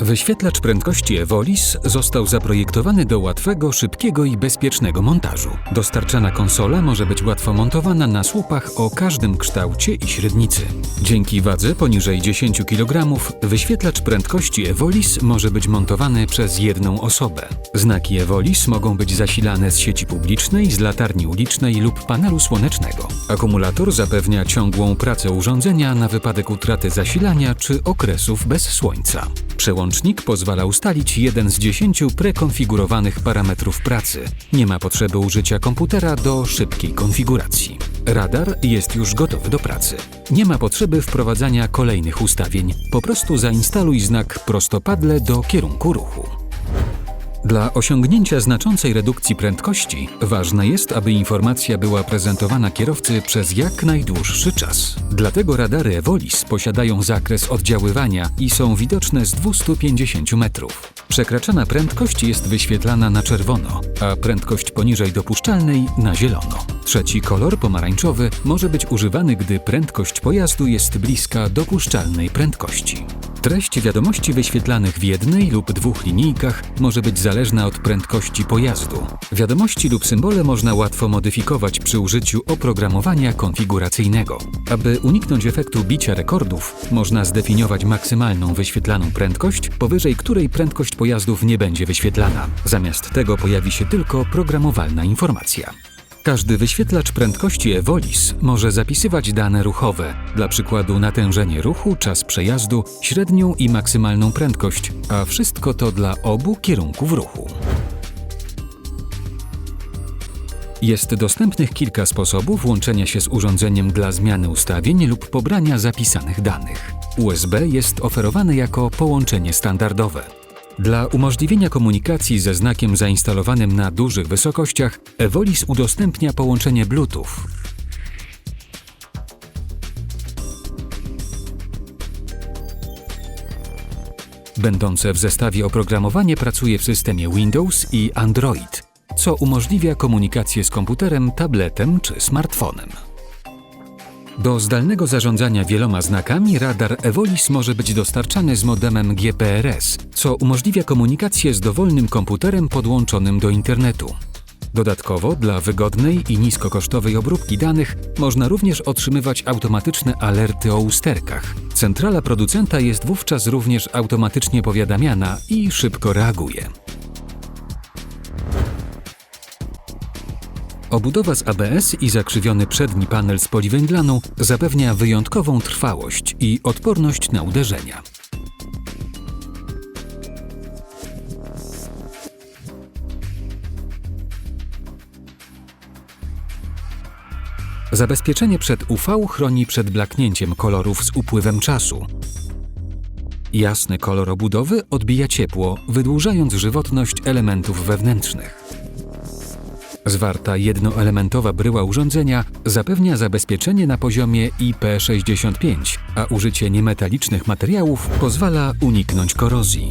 Wyświetlacz prędkości Evolis został zaprojektowany do łatwego, szybkiego i bezpiecznego montażu. Dostarczana konsola może być łatwo montowana na słupach o każdym kształcie i średnicy. Dzięki wadze poniżej 10 kg wyświetlacz prędkości Evolis może być montowany przez jedną osobę. Znaki Evolis mogą być zasilane z sieci publicznej, z latarni ulicznej lub panelu słonecznego. Akumulator zapewnia ciągłą pracę urządzenia na wypadek utraty zasilania czy okresów bez słońca. Przełącznik pozwala ustalić jeden z dziesięciu prekonfigurowanych parametrów pracy. Nie ma potrzeby użycia komputera do szybkiej konfiguracji. Radar jest już gotowy do pracy. Nie ma potrzeby wprowadzania kolejnych ustawień. Po prostu zainstaluj znak prostopadle do kierunku ruchu. Dla osiągnięcia znaczącej redukcji prędkości ważne jest, aby informacja była prezentowana kierowcy przez jak najdłuższy czas. Dlatego radary Evolis posiadają zakres oddziaływania i są widoczne z 250 metrów. Przekraczana prędkość jest wyświetlana na czerwono, a prędkość poniżej dopuszczalnej na zielono. Trzeci kolor, pomarańczowy, może być używany, gdy prędkość pojazdu jest bliska dopuszczalnej prędkości. Treść wiadomości wyświetlanych w jednej lub dwóch linijkach może być zależna od prędkości pojazdu. Wiadomości lub symbole można łatwo modyfikować przy użyciu oprogramowania konfiguracyjnego. Aby uniknąć efektu bicia rekordów, można zdefiniować maksymalną wyświetlaną prędkość, powyżej której prędkość pojazdów nie będzie wyświetlana. Zamiast tego pojawi się tylko programowalna informacja. Każdy wyświetlacz prędkości Evolis może zapisywać dane ruchowe, dla przykładu natężenie ruchu, czas przejazdu, średnią i maksymalną prędkość, a wszystko to dla obu kierunków ruchu. Jest dostępnych kilka sposobów łączenia się z urządzeniem dla zmiany ustawień lub pobrania zapisanych danych. USB jest oferowane jako połączenie standardowe. Dla umożliwienia komunikacji ze znakiem zainstalowanym na dużych wysokościach, Evolis udostępnia połączenie Bluetooth. Będące w zestawie oprogramowanie pracuje w systemie Windows i Android, co umożliwia komunikację z komputerem, tabletem czy smartfonem. Do zdalnego zarządzania wieloma znakami radar Evolis może być dostarczany z modemem GPRS, co umożliwia komunikację z dowolnym komputerem podłączonym do internetu. Dodatkowo, dla wygodnej i niskokosztowej obróbki danych można również otrzymywać automatyczne alerty o usterkach. Centrala producenta jest wówczas również automatycznie powiadamiana i szybko reaguje. Obudowa z ABS i zakrzywiony przedni panel z poliwęglaną zapewnia wyjątkową trwałość i odporność na uderzenia. Zabezpieczenie przed UV chroni przed blaknięciem kolorów z upływem czasu. Jasny kolor obudowy odbija ciepło, wydłużając żywotność elementów wewnętrznych. Zwarta jednoelementowa bryła urządzenia zapewnia zabezpieczenie na poziomie IP65, a użycie niemetalicznych materiałów pozwala uniknąć korozji.